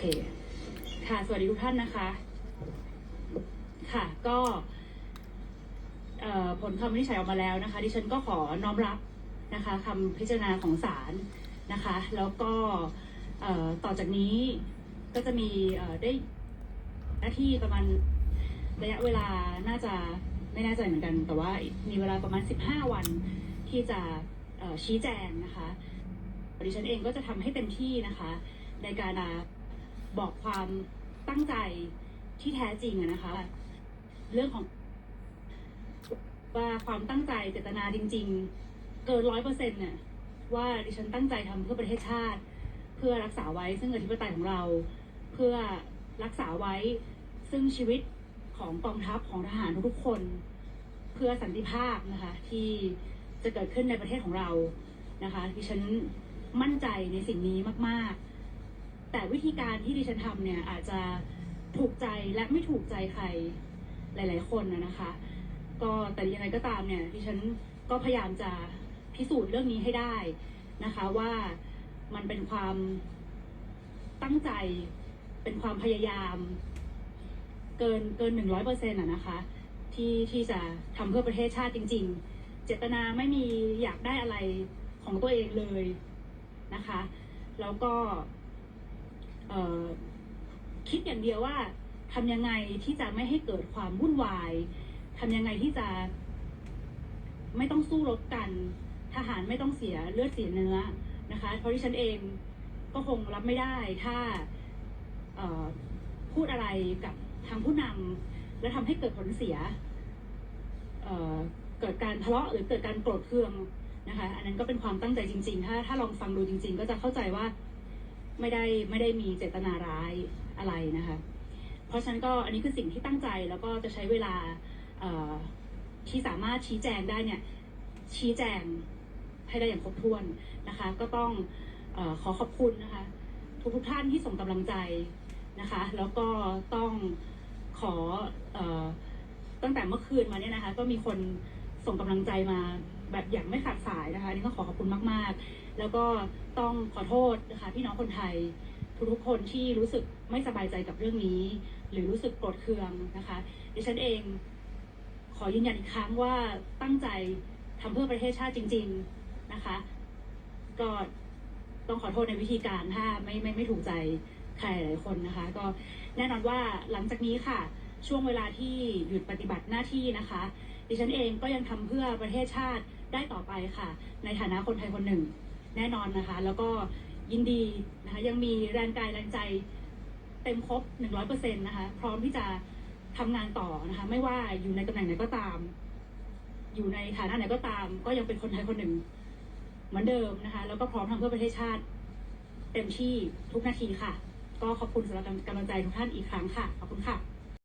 เค ค่ะ สวัสดีทุกท่านนะคะ ค่ะ ก็ผลคำวินิจฉัยออกมาแล้วนะคะ ดิฉันก็ขอน้อมรับนะคะคำพิจารณาของศาลนะคะ แล้วก็ต่อจากนี้ก็จะมีได้หน้าที่ประมาณระยะเวลาน่าจะไม่แน่ใจเหมือนกัน แต่ว่ามีเวลาประมาณ 15 วันที่จะชี้แจงนะคะดิฉันเองก็จะทำให้เต็มที่นะคะ ในการ บอกความตั้งใจที่แท้จริงอะนะคะ เรื่องของ ว่าความตั้งใจเจตนาจริง ๆ เกินร้อยเปอร์เซ็นต์เนี่ยว่าดิฉันตั้งใจทำเพื่อประเทศชาติ เพื่อรักษาไว้ซึ่งอธิปไตยของเรา เพื่อรักษาไว้ซึ่งชีวิตของกองทัพของทหารทุกๆคน เพื่อสันติภาพนะคะ ที่จะเกิดขึ้นในประเทศของเรานะคะดิฉันมั่นใจในสิ่งนี้มาก ๆ แต่วิธีการที่ดิฉันทำเนี่ยอาจจะถูกใจและไม่ถูกใจใครหลาย ๆ คนนะคะ ก็แต่ยังไงก็ตามเนี่ยดิฉันก็พยายามจะพิสูจน์เรื่องนี้ให้ได้นะคะว่ามันเป็นความตั้งใจเป็นความพยายาม เกินเกินหนึ่งร้อยเปอร์เซ็นต์อะนะคะ ที่ที่จะทำเพื่อประเทศชาติจริง ๆ เจตนาไม่มีอยากได้อะไรของตัวเองเลยนะคะ แล้วก็ คิดอย่างเดียวว่าทำยังไงที่จะไม่ให้เกิดความวุ่นวายทำยังไงที่จะไม่ต้องสู้รบกัน ทหารไม่ต้องเสียเลือดเสียเนื้อนะคะ เพราะที่ฉันเองก็คงรับไม่ได้ถ้าพูดอะไรกับทางผู้นำและทำให้เกิดผลเสียเเกิดการทะเลาะหรือเกิดการโกรธเคืองนะคะ อันนั้นก็เป็นความตั้งใจจริง ๆ ถ้าถ้าลองฟังดูจริง ๆ ก็จะเข้าใจว่า ไม่ได้ไม่ได้มีเจตนาร้ายอะไรนะคะ เพราะฉะนั้นก็อันนี้คือสิ่งที่ตั้งใจแล้วก็จะใช้เวลาที่สามารถชี้แจงได้เนี่ยชี้แจงให้ได้อย่างครบถ้วนนะคะ ก็ต้องอขอขอบคุณนะคะ ทุกทุกท่านที่ส่งกำลังใจนะคะ แล้วก็ต้องขออตั้งแต่เมื่อคืนมาเนี่ยนะคะ ก็มีคน ส่งกำลังใจมาแบบอย่างไม่ขาดสายนะคะนี่ก็ขอขอบคุณมากๆ แล้วก็ต้องขอโทษนะคะพี่น้องคนไทย ทุกๆคนที่รู้สึกไม่สบายใจกับเรื่องนี้ หรือรู้สึกโกรธเคืองนะคะดิฉันเองขอยืนยันอีกครั้งว่าตั้งใจทำเพื่อประเทศชาติจริง ๆนะคะ ก็ต้องขอโทษในวิธีการถ้าไม่ไม่ไม่ถูกใจใครหลายคนนะคะ ก็แน่นอนว่าหลังจากนี้ค่ะ ช่วงเวลาที่หยุดปฏิบัติหน้าที่นะคะ ดิฉันเองก็ยังทำเพื่อประเทศชาติได้ต่อไปค่ะ ในฐานะคนไทยคนหนึ่งแน่นอนนะคะ แล้วก็ยินดีนะคะยังมีแรงกายแรงใจเต็มครบหนึ่งร้อยเปอร์เซ็นต์นะคะ พร้อมที่จะทำงานต่อนะคะ ไม่ว่าอยู่ในตำแหน่งไหนก็ตาม อยู่ในฐานะไหนก็ตาม ก็ยังเป็นคนไทยคนหนึ่ง เหมือนเดิมนะคะ แล้วก็พร้อมทำเพื่อประเทศชาติ เต็มที่ทุกนาทีค่ะ ก็ขอบคุณสำหรับกำลังใจทุกท่านอีกครั้งค่ะ ขอบคุณค่ะ